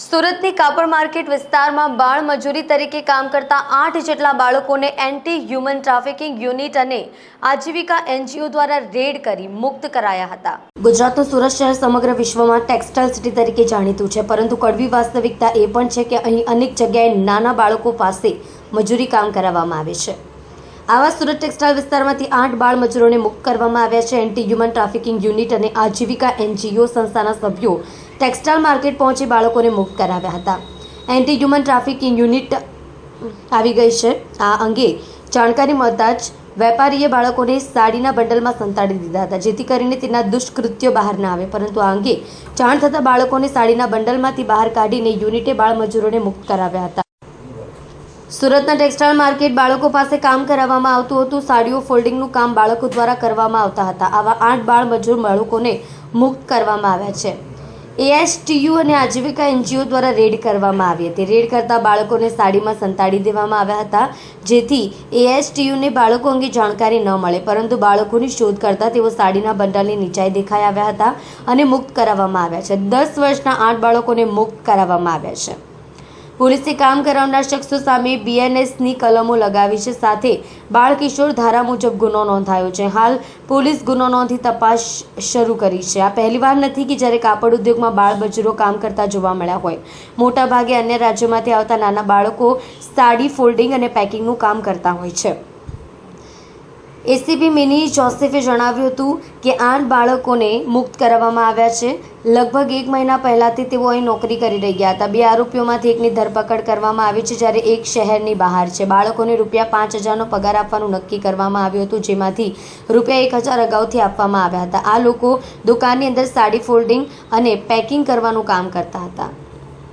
સુરતની કાપડ માર્કેટ વિસ્તારમાં બાળ મજૂરી તરીકે કામ કરતા આઠ જેટલા બાળકોને એન્ટી હ્યુમન ટ્રાફિકિંગ યુનિટ અને આજીવિકા એનજીઓ દ્વારા રેડ કરી મુક્ત કરાયા હતા. ગુજરાતનું સુરત શહેર સમગ્ર વિશ્વમાં ટેક્સટાઇલ સિટી તરીકે જાણીતું છે, પરંતુ કડવી વાસ્તવિકતા એ પણ છે કે અહીં અનેક જગ્યાએ નાના બાળકો પાસે મજૂરી કામ કરાવવામાં આવે છે. આવા સુરત ટેક્સટાઇલ વિસ્તારમાંથી આઠ બાળ મજૂરોને મુક્ત કરવામાં આવ્યા છે. એન્ટી હ્યુમન ટ્રાફિકિંગ યુનિટ અને આજીવિકા એનજીઓ સંસ્થાના સભ્યો ટેક્સટાઇલ માર્કેટ પહોંચી બાળકોને મુક્ત કરાવ્યા હતા. એન્ટી હ્યુમન ટ્રાફિકિંગ યુનિટ આવી ગઈ છે. આ અંગે જાણકારી મળતા જ વેપારીએ બાળકોને સાડીના બંડલમાં સંતાડી દીધા હતા, જેથી કરીને તેના દુષ્કૃત્યો બહાર ના આવે. પરંતુ આ અંગે જાણ થતાં બાળકોને સાડીના બંડલમાંથી બહાર કાઢીને યુનિટે બાળ મજૂરોને મુક્ત કરાવ્યા હતા. સુરતના ટેક્સટાઇલ માર્કેટ બાળકો પાસે કામ કરાવવામાં આવતું હતું. સાડીઓ ફોલ્ડિંગનું કામ બાળકો દ્વારા કરવામાં આવતા હતા. આવા આઠ બાળ મજૂર બાળકોને મુક્ત કરવામાં આવ્યા છે. એએસટીયુ અને આજીવિકા એનજીઓ દ્વારા રેડ કરવામાં આવી હતી. રેડ કરતા બાળકોને સાડીમાં સંતાડી દેવામાં આવ્યા હતા, જેથી એએસટીયુને બાળકો અંગે જાણકારી ન મળે. પરંતુ બાળકોની શોધ કરતા તેઓ સાડીના બંડલની નીચાઈ દેખાઈ આવ્યા હતા અને મુક્ત કરાવવામાં આવ્યા છે. દસ વર્ષના આઠ બાળકોને મુક્ત કરાવવામાં આવ્યા છે. પોલીસે કામ કરાવનાર શખ્સો સામે બીએનએસની કલમો લગાવી છે. સાથે બાળકિશોર ધારા મુજબ ગુનો નોંધાયો છે. હાલ પોલીસ ગુનો નોંધી તપાસ શરૂ કરી છે. આ પહેલીવાર નથી કે જ્યારે કાપડ ઉદ્યોગમાં બાળ મજૂરો કામ કરતા જોવા મળ્યા હોય. મોટાભાગે અન્ય રાજ્યોમાંથી આવતા નાના બાળકો સાડી, ફોલ્ડિંગ અને પેકિંગનું કામ કરતા હોય છે. એસીપી મિની જોસેફે જણાવ્યું હતું કે આઠ બાળકોને મુક્ત કરાવવામાં આવ્યા છે. લગભગ એક મહિના પહેલાંથી તેઓ અહીં નોકરી કરી રહ્યા હતા. બે આરોપીઓમાંથી એકની ધરપકડ કરવામાં આવી છે જ્યારે એક શહેરની બહાર છે. બાળકોને રૂપિયા પાંચ હજારનો પગાર આપવાનું નક્કી કરવામાં આવ્યું હતું, જેમાંથી રૂપિયા એક હજાર અગાઉથી આપવામાં આવ્યા હતા. આ લોકો દુકાનની અંદર સાડી ફોલ્ડિંગ અને પેકિંગ કરવાનું કામ કરતા હતા.